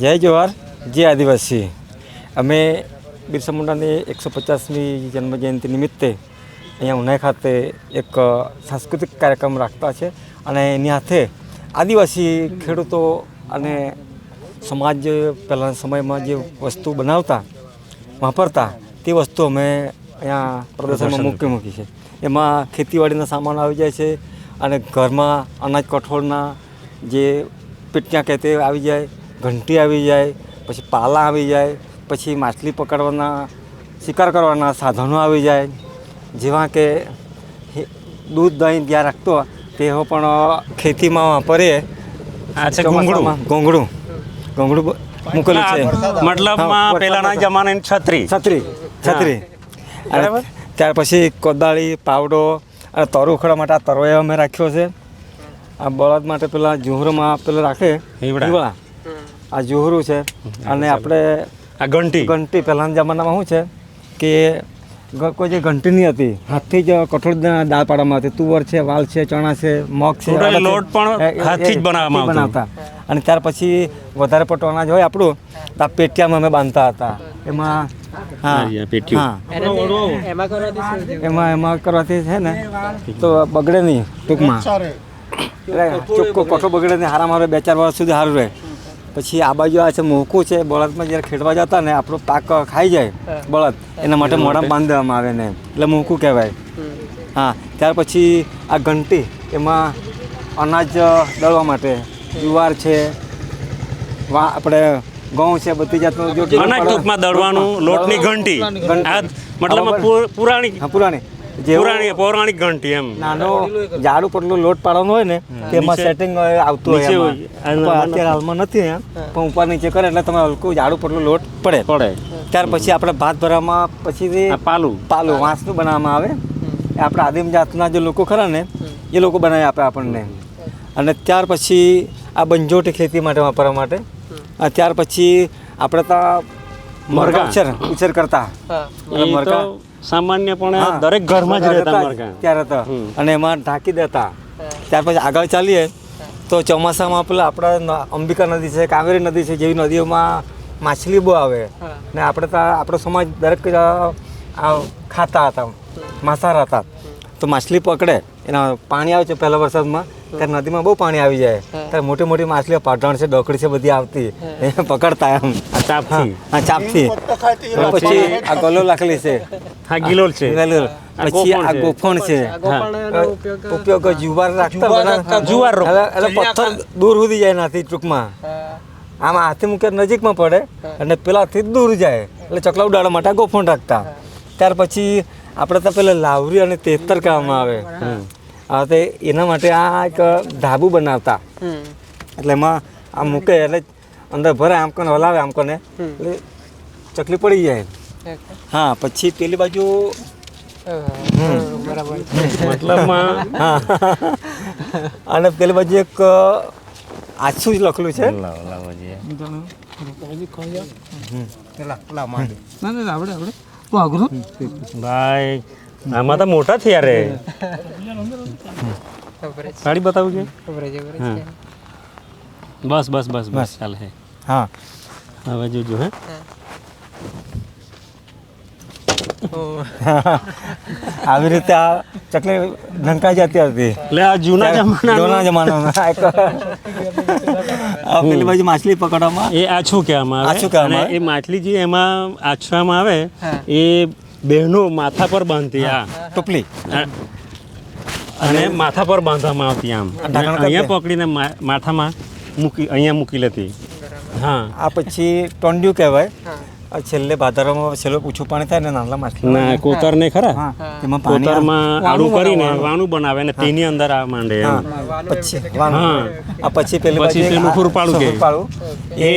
જય જવાહર જય આદિવાસી. અમે બિરસા મુંડાની એકસો પચાસમી જન્મજયંતિ નિમિત્તે અહીંયા ઉનાઈ ખાતે એક સાંસ્કૃતિક કાર્યક્રમ રાખતા છે અને એની હાથે આદિવાસી ખેડૂતો અને સમાજ પહેલાંના સમયમાં જે વસ્તુ બનાવતા વાપરતા તે વસ્તુ અમે અહીંયા પ્રદર્શનમાં મૂકી મૂકી છે. એમાં ખેતીવાડીના સામાન આવી જાય છે અને ઘરમાં અનાજ કઠોળના જે પીટિયા કહે તે આવી જાય ઘંટી આવી જાય પછી પાલા આવી જાય પછી માછલી પકડવાના શિકાર કરવાના સાધનો આવી જાય. જેવા કે દૂધ દહીં જ્યાં રાખતો તેઓ પણ ખેતીમાં વાપરીએ આ છે ઘૂંઘળું ઘૂંઘળું ઘૂંઘળું મૂકેલું છે. મતલબ પહેલાના જમાનાની છત્રી. છત્રી છત્રી. અને બરાબર. ત્યાર પછી કોદાળી પાવડો અને તરો ઉખડવા માટે આ તરો અમે રાખ્યો છે. આ બળદ માટે પેલા જુહરમાં પેલા રાખે. હીવડા. આ જોહરું છે. અને આપણે આ ઘંટી. ઘંટી પહેલાંના જમાનામાં શું છે કે કોઈ જે ઘંટી નહીં હતી હાથથી જ કઠોળ દાળ પાડવામાં હતી તુવર છે વાલ છે ચણા છે મગ છે. લોટ પણ હાથથી જ બનાવવામાં બનાવતા. અને ત્યાર પછી વધારે પડતો અનાજ હોય આપણું તો આ પેટિયામાં અમે બાંધતા હતા. એમાં એમાં એમાં કરવાથી છે ને તો બગડે નહીં ટૂંકમાં. ચોખ્ખો કઠો બગડે નહીં હારા મારે બે ચાર વર્ષ સુધી સારું રહે. પછી આ બાજુ આ છે મોકું છે બળદમાં જ્યારે ખેડવા જતા ને આપણો પાક ખાઈ જાય બળદ એના માટે મોઢામાં બાંધવામાં આવે ને એટલે મોકું કહેવાય. હા ત્યાર પછી આ ઘંટી એમાં અનાજ દળવા માટે જુવાર છે વા આપણે ઘઉં છે બધી જાતનું જો અનાજ ટૂંકમાં દળવાનું લોટની ઘંટી. મતલબ પુરાણી. હા પુરાણી. પુરાણી પૌરાણિક ઘંટી એમ. નાનો જાડું પટલું લોટ પાડવાનો હોય ને તેમાં સેટિંગ આવતું હોય અત્યારે હાલમાં નથી પણ ઉપર નીચે કરે એટલે તમે હલકું જાડું પટલું લોટ પડે. પડે. ત્યાર પછી આપણે ભાત ભરવામાં પછી પાલું. પાલું વાંસનું બનાવવામાં આવે. આપણા આદિમ જાતના જે લોકો ખરા ને એ લોકો બનાવી આપે આપણને. અને ત્યાર પછી આ બંજોટી ખેતી માટે વાપરવા માટે. ત્યાર પછી આપણે ત્યાં મરઘા. ઉછેર ઉછેર કરતા. મરઘા. સામાન્યપણે દરેક ઘરમાં જ રહેતા હતા ત્યારે તો. અને એમાં ઢાંકી દેતા. ત્યાર પછી આગળ ચાલીએ તો ચોમાસામાં પેલા આપણા અંબિકા નદી છે કાવેરી નદી છે જેવી નદીઓમાં માછલી બહુ આવે ને આપણે તો આપણો સમાજ દરેક આ ખાતા હતા માંસાહાર હતા. તો માછલી પકડે. એના પાણી આવે છે પહેલા વરસાદમાં ત્યારે નદીમાં બહુ પાણી આવી જાય. ત્યારે મોટી મોટી માછલીઓ પાટણ છે ડોકડી છે બધી આવતી. એ પકડતા એમ. ચાપથી. હા ચાપથી. પછી આ ગલો લાખલી છે. હા ગિલોલ છે. આ પછી ગોફણ આ છે. ગોફણ છે ઉપયોગ જુવાર રાખતા. જુવાર એટલે પથ્થર દૂર સુધી જાય નાથી ટૂંકમાં. આમ હાથે મૂકે નજીકમાં પડે. અને પેલાથી દૂર જાય. એટલે ચકલા ઉડાડવા માટે ગોફણ રાખતા. ત્યાર પછી આપણે તો પેલા લાવરી અને તેતર કહેવામાં આવે. તે એના માટે આ એક ધાબુ બનાવતા. એટલે એમાં આમ મૂકે એટલે અંદર ભરે આમ કોને હલાવે આમ કોને. એટલે ચકલી પડી જાય. હા પછી પેલી બાજુ મતલબમાં હા. અને પેલી બાજુ એક આછું જ લખેલું છે. ભાઈ આમાં તો મોટા થયા રે સાડી બતાવું હા. બસ બસ બસ બસ ચાલે હે. હા. હવે જોજો હે. આવી રીતે આ ચકલી ઢંકાઈ જતી હતી. એટલે આ જૂના જમાના જૂના જમાનામાં પેલી બાજુ માછલી પકડવામાં. એ આછું કહેવામાં આવે. અને એ માછલી જે એમાં આછવામાં આવે એ બહેનો માથા પર બાંધતી આ ટોપલી. અને માથા પર બાંધવામાં આવતી આમ. અહીંયા પકડીને માથામાં મૂકી અહીંયા મૂકી લેતી. હા. આ પછી ટોંડ્યું કહેવાય. છેલ્લે ભાદરામાં છેલ્લે પૂછું પાણી થાય ને નાના માછલી ના કોતર ને ખરા? એમાં કોતરમાં આડું કરીને વાણું બનાવે ને તેની અંદર આ માંડે હા. પછી હા. આ પછી પેલી પછી પેલું આ ફૂરપાળું કે. ફૂરપાળું. એ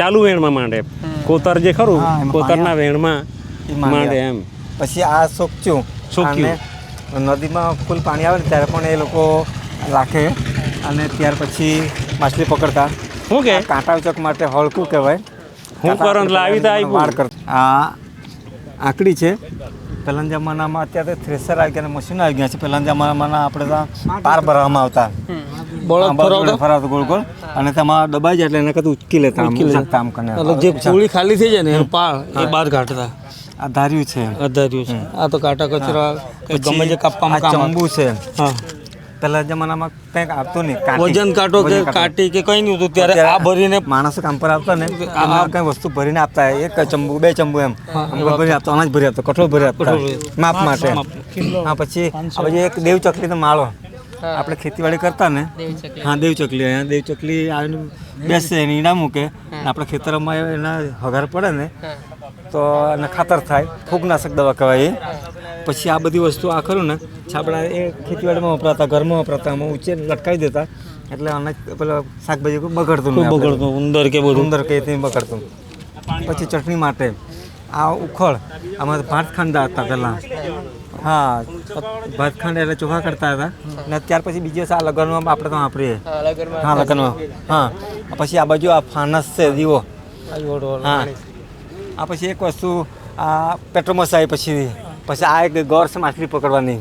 ચાલુ વેણમાં માંડે. કોતર જે ખરું કોતરના વેણમાં માંડે. માંડે એમ. પછી આ સોકચ્યું સોકચ્યું. નદીમાં ફૂલ પાણી આવે ને ત્યારે પણ એ લોકો રાખે. અને ત્યાર પછી માછલી પકડતા. શું કે? કાંટા ઉચક માટે હળકું કહેવાય. હું કરો લાવી તો આપ્યું. વાર કર આ આકડી છે. પહેલાના જમાનામાં અત્યારે થ્રેસર આવી ગયા અને મશીન આવી ગયા છે. પહેલાના જમાનામાં આપણે ત્યાં પાર ભરવામાં આવતા. બળદ ફરાવતો? ગોળ ગોળ. અને તેમાં દબાઈ જાય એટલે એને કદું ઉચકી લેતા ઉચકી લેતા આમ કરીને જે કોળી ખાલી થઈ જાય ને એનું પાળ એ બહાર કાઢતા. આ ધાર્યું છે. અધાર્યું છે. આ તો કાંટા કચરા ગમે જે આ કાપવામાં કામ. ચંબુ છે. હા. પહેલા જમાનામાં કંઈક આવતું નહીં. વજન કાંટો કે કાટી. કે કંઈ નહીં હતું. ત્યારે આ ભરીને માણસો કામ પર આવતા ને આ કઈ વસ્તુ ભરીને આપતા. એક ચંબુ બે ચંબુ એમ. ભરી આપતો અનાજ ભરી આપતો કઠોળ ભરી આપતો. માપ માટે. હા પછી પછી એક દેવ ચકલીનો માળો. આપણે ખેતીવાડી કરતા ને. હા દેવ ચકલી. અહીંયા દેવ ચકલી આવીને બેસે એને ઈંડા મૂકે. આપણે ખેતરમાં એના હગાર પડે ને તો એને ખાતર થાય. ફૂગનાશક દવા કહેવાય એ. પછી આ બધી વસ્તુ આ ખરું ને છાપડા એ ખેતીવાડીમાં વપરાતા ઘરમાં વપરાતા અમે ઊંચે લટકાવી દેતા. એટલે અનાજ પેલા શાકભાજી બગડતું નહીં બગડતું ઉંદર કે બધું. ઉંદર કે બગડતું. પછી ચટણી માટે આ ઉખળ આમાં ભાત ખાંડા હતા પહેલાં. હા ભાત ખાંડ એટલે ચોખા કરતા હતા. ને ત્યાર પછી બીજી આ લગ્નમાં આપણે તો વાપરીએ. હા લગ્નમાં. હા પછી આ બાજુ આ ફાનસ છે દીવો. હા. આ પછી એક વસ્તુ આ પેટ્રોમસ આવી પછી. પછી આ એક ગોર છે માછલી પકડવાની.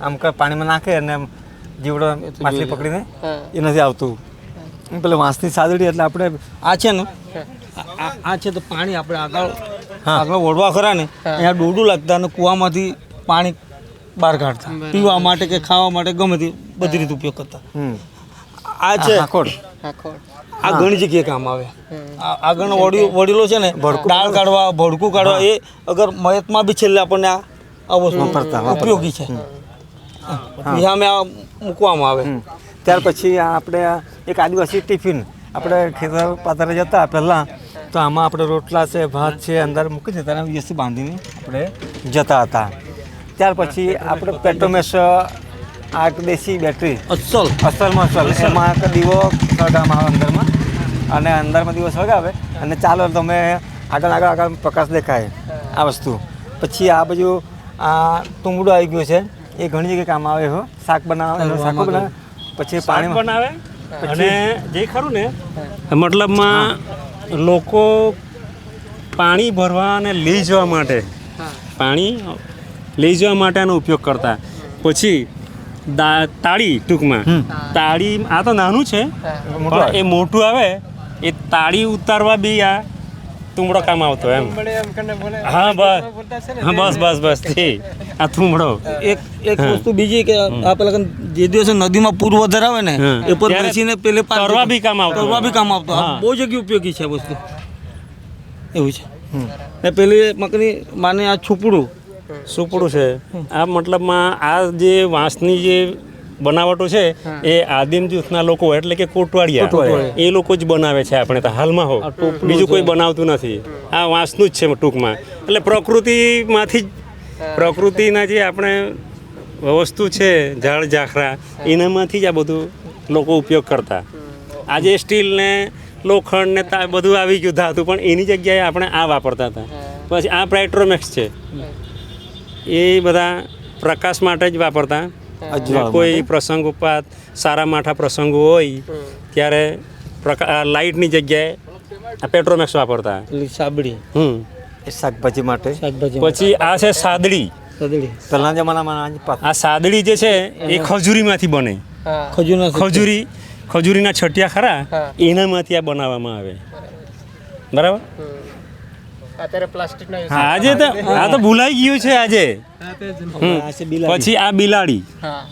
આમ કે પાણીમાં નાખે અને આમ જીવડો માછલી પકડીને એ નથી આવતું. પેલા વાંસની સાદડી એટલે આપણે આ છે ને આ- છે તો પાણી આપણે આગળ આગળ ઓળવા ખરા ને અહીંયા ડોડું લાગતા અને કૂવામાંથી પાણી બહાર કાઢતા. પીવા માટે કે ખાવા માટે ગમે તે બધી રીતે ઉપયોગ કરતા. આ છે. હાકોડ આ ઘણી જગ્યાએ કામ આવે. આ આગળના વડીલો વડીલો છે ને દાળ કાઢવા ભડકું કાઢવા એ અગર મયતમાં બી છેલ્લે આપણને આ વસ્તુ. ઉપયોગી છે. અમે આ મૂકવામાં આવે. ત્યાર પછી આપણે એક આદિવાસી ટિફિન આપણે ખેતર પાતરે જતા પહેલાં તો આમાં આપણે રોટલા છે ભાત છે અંદર મૂકી દેતા અને વ્યસ્ત બાંધીને આપણે જતા હતા. ત્યાર પછી આપણે પેટ્રોમેસ આ એક દેશી બેટરી. અસલ. અસલમાં અસલ. એમાં દીવો સળગાવવામાં આવે અંદરમાં અને અંદરમાં દિવસ સળગાવે અને ચાલો તમે આગળ આગળ આગળ પ્રકાશ દેખાય આ વસ્તુ. પછી આ બાજુ આ તુંબડું આવી ગયું છે. એ ઘણી જગ્યાએ કામ આવે હો. શાક બનાવે એનું શાકો બનાવે પછી પાણી બનાવે અને જે ખરું ને મતલબમાં લોકો પાણી ભરવા અને લઈ જવા માટે પાણી લઈ જવા માટે આનો ઉપયોગ કરતા. પછી તાળી ટૂંકમાં. તાળી આ તો નાનું છે એ મોટું આવે એ તાળી ઉતારવા બી આ તુમડો કામ આવતો એમ. હા બસ. હા બસ બસ બસ તે. આ તુમડો. એક એક વસ્તુ બીજી કે આ પેલા જે દિવસે નદીમાં પૂર વધારે આવે ને એ પર બેસીને પેલે પાર તરવા બી કામ આવતો. તરવા બી કામ આવતો. બહુ જગ્યાએ ઉપયોગી છે આ વસ્તુ. એવું છે. ને પેલી મકની માને આ છુપડું. સુપડું છે. આ મતલબમાં આ જે વાંસની જે બનાવટો છે એ આદિમ જૂથના લોકો એટલે કે કોટવાડિયા. એ લોકો જ બનાવે છે આપણે તો હાલમાં હો. બીજું કોઈ બનાવતું નથી. આ વાંસનું જ છે ટૂંકમાં. એટલે પ્રકૃતિમાંથી જ પ્રકૃતિના જે આપણે વસ્તુ છે ઝાડ ઝાખરા એનામાંથી જ આ બધું લોકો ઉપયોગ કરતા. આજે સ્ટીલ ને લોખંડ ને બધું આવી ગયું ધાતુ પણ એની જગ્યાએ આપણે આ વાપરતા હતા. પછી આ પ્રાઇટ્રોમેક્સ છે. એ બધા પ્રકાશ માટે જ વાપરતા. ને કોઈ પ્રસંગ ઉપાત સારા માઠા પ્રસંગો હોય ત્યારે પ્રકા આ લાઇટની જગ્યાએ આ પેટ્રોમેક્સ વાપરતા. સાબડી. હમ. એ શાકભાજી માટે? શાકભાજી પછી આ છે સાદડી. પહેલા જમાનામાં આ સાદડી જે છે એ ખજૂરીમાંથી બને. ખજૂરી ખજૂરીના છટિયા ખરા એનામાંથી આ બનાવવામાં આવે. બરાબર? અત્યારે પ્લાસ્ટિકના આજે તો આ તો ભૂલાઈ ગયું છે આજે. પછી આ બિલાડી. હા.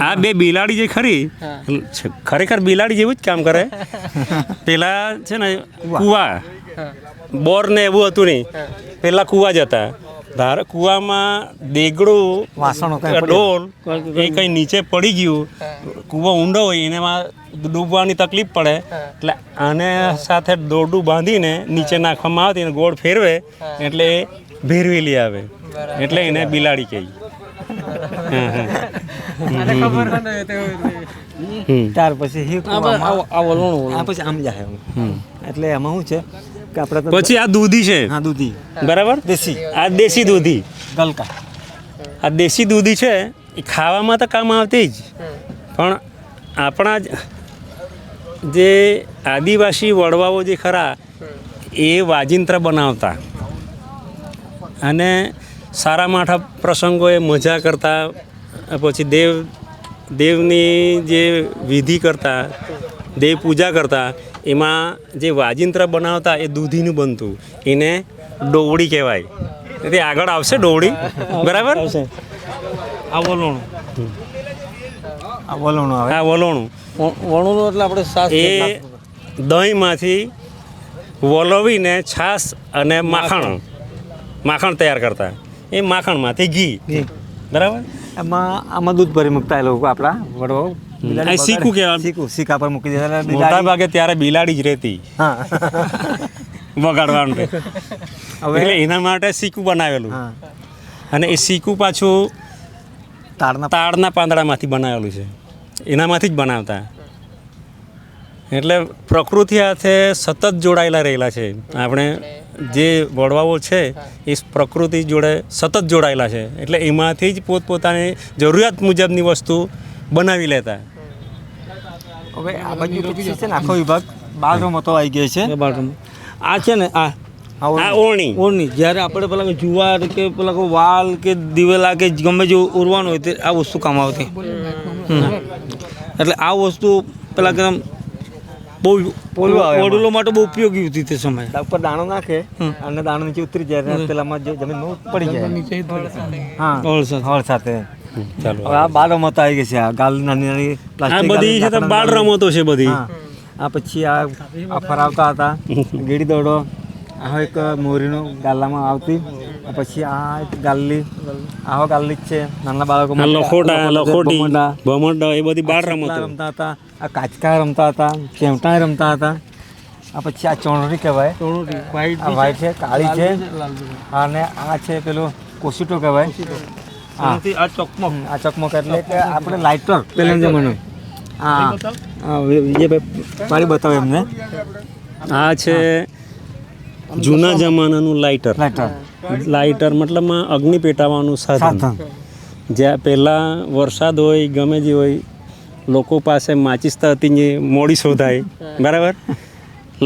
આ બે બિલાડી જે ખરી ખરેખર બિલાડી જેવું જ કામ કરે. પેલા છે ને કુવા. બોર ને એવું હતું નહીં. પેલા કુવા જ હતા. ધારો કૂવામાં દેગડું વાસણો ડોલ એ કંઈ નીચે પડી ગયું. કૂવો ઊંડો હોય એનામાં ડૂબવાની તકલીફ પડે. એટલે આને સાથે દોરડું બાંધીને નીચે નાખવામાં આવતી અને ગોળ ફેરવે એટલે એ ભેરવેલી આવે. એટલે એને બિલાડી કહી. ત્યાર પછી. આ પછી આમ જાય એટલે એમાં શું છે? કે આપણે પછી આ દૂધી છે? હા દૂધી. બરાબર? દેશી. આ દેશી દૂધી. ગલકા. આ દેશી દૂધી છે એ ખાવામાં તો કામ આવતી જ. પણ આપણા જ જે આદિવાસી વડવાઓ જે ખરા એ વાજિંત્ર બનાવતા. અને સારા માઠા પ્રસંગોએ મજા કરતા પછી દેવ દેવની જે વિધિ કરતા દેવ પૂજા કરતા એમાં જે વાજિંત્ર બનાવતા એ દૂધીનું બનતું. એને ડોવડી કહેવાય. એટલે આગળ આવશે ડોવડી. બરાબર? આ વલોણું. આ વલોણું આવે. આ વલોણું. વણું એટલે આપણે એ દહીંમાંથી વલોવીને છાશ અને માખણ. માખણ. તૈયાર કરતા. એ માખણમાંથી ઘી. બરાબર? એમાં આમાં દૂધ ભરી મૂકતા એ લોકો આપણા વડવો આ શીખું કહેવાય. શીખું શીખા પર મૂકી દેતા મોટા ભાગે ત્યારે બિલાડી જ રહેતી. હા. વગાડવાનું હવે એટલે એના માટે શીખું બનાવેલું. અને એ શીખું પાછું તાડના તાડના પાંદડામાંથી બનાવેલું છે. એનામાંથી જ બનાવતા. એટલે પ્રકૃતિ સાથે સતત જોડાયેલા રહેલા છે. આપણે જે વડવાઓ છે એ પ્રકૃતિ જોડે સતત જોડાયેલા છે. એટલે એમાંથી જ પોતપોતાની જરૂરિયાત મુજબની વસ્તુ બનાવી લેતા. હવે આ બાજુ પછી છે ને આખો વિભાગ બાળ તો આવી ગયો છે. બાટમ આ છે ને આ. આ ઓરણી. ઓળની જ્યારે આપણે પેલા જુવાર કે પેલા વાલ કે દિવેલા કે ગમે જે ઉરવાનું હોય તે આ વસ્તુ કામ આવતી. એટલે આ વસ્તુ પેલા કે આમ બહુ. વડીલો માટે બહુ ઉપયોગી હતી તે સમયે. ઉપર દાણો નાખે અને દાણો નીચે ઉતરી જાય પેલામાં જમીન જમીનમાં પડી જાય. હા. હળ સાથે. ચાલો. હવે આ બાળ રમતો આવી ગઈ છે. આ ગાલ નાની નાની આ બધી છે તો બાળ રમતો છે બધી. આ પછી આ આ ફરાવતા હતા. ગીડી દોડો. આ એક મોરીનો ગાલામાં આવતી. આ પછી આ ગાલ્લી આહો ગાલ્લી જ છે. નાના બાળકો લખોટા લખોટી ભમરડા, એ બધી બાળ રમતો. રમતા હતા. આ કાચકા રમતા હતા. ચેમટા રમતા હતા. આ પછી આ ચોણરી કહેવાય. ચોણરી વ્હાઈટ છે કાળી છે. અને આ છે પેલું કોસીટો કહેવાય. આ ચોકમાં આ ચકમક એટલે કે આપણે લાઇટર પેલા જમાનો હા. હા વિજયભાઈ મારી બતાવો એમને. આ છે જૂના જમાનાનું લાઇટર. લાઇટર. લાઇટર મતલબમાં અગ્નિ પેટાવાનું સાધન. સાધન. જ્યાં પહેલાં વરસાદ હોય ગમે જે હોય લોકો પાસે માચિસ્તા હતી જે મોડી શોધાય. બરાબર?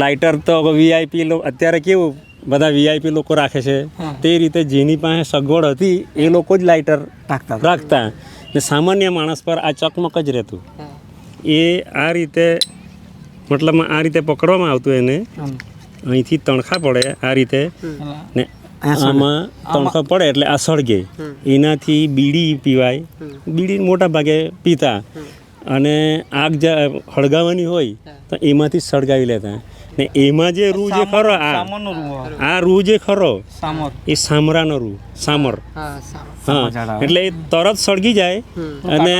લાઇટર તો વીઆઈપી અત્યારે કેવું? બધા વીઆઈપી લોકો રાખે છે. તે રીતે જેની પાસે સગવડ હતી એ લોકો જ લાઇટર રાખતા રાખતા. ને સામાન્ય માણસ પર આ ચકમક જ રહેતું. એ આ રીતે મતલબમાં આ રીતે પકડવામાં આવતું એને. અહીંથી તણખા પડે આ રીતે. ને આમાં તણખા પડે એટલે આ સળગે. એનાથી બીડી પીવાય. બીડી મોટા ભાગે પીતા. અને આગ જ હળગાવવાની હોય તો એમાંથી સળગાવી લેતા. ને એમાં જે રૂ જે ખરો આ. આ રૂ જે ખરો એ સામરાનો રૂ સામર. હા. એટલે એ તરત સળગી જાય અને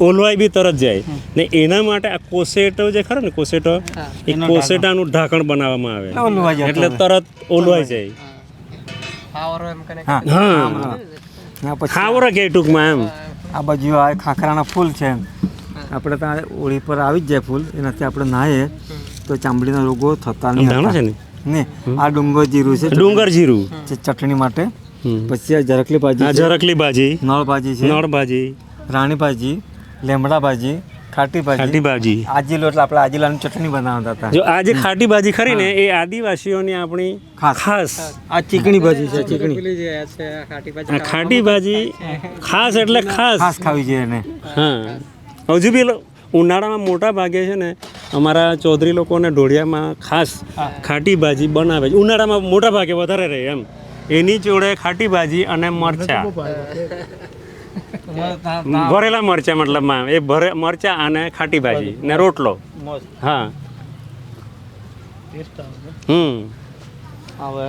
ઓલવાઈ બી તરત જાય. ને એના માટે આ કોસેટો જે ખરો ને કોસેટો એ કોસેટાનું ઢાંકણ. બનાવવામાં આવે. એટલે તરત ઓલવાઈ જાય. હા. ખાવરા કે ટૂંકમાં એમ. આ બાજુ આ ખાખરાના ફૂલ છે એમ. આપણે ત્યાં ઓળી પર આવી જ જાય ફૂલ એનાથી આપણે નાહીએ. તો ચામડીના રોગો થતા નહીં જાણો છે ને? ને આ ડુંગર જીરું છે ડુંગર જીરું. છે ચટણી માટે. હમ. પછી આ જરકલી ભાજી છે. ઝરકલી ભાજી. નળ ભાજી છે. નળ ભાજી. રાણી ભાજી લેમડા ભાજી ખાટી ભાજી. ખાટી ભાજી. આજીલો એટલે આપણે આજીલાની ચટણી બનાવતા હતા. જો આજે જે ખાટી ભાજી ખરી ને એ આદિવાસીઓની આપણી ખાસ. ખાસ. આ ચીકણી ભાજી છે ચીકણી. ખાટી ભાજી ખાસ એટલે ખાસ. ખાસ ખાવી જોઈએ એને. હા. હજુ બી ઉનાળામાં મોટા ભાગે છે ને અમારા ચૌધરી લોકોને ઢોળિયામાં ખાસ ખાટી ભાજી બનાવે છે. ઉનાળામાં મોટા ભાગે વધારે રહે એમ. એની જોડે ખાટી ભાજી અને મરચા. ભરેલા મરચા મતલબમાં. એ ભરે મરચા અને ખાટી ભાજી ને રોટલો. હા. હમ. હવે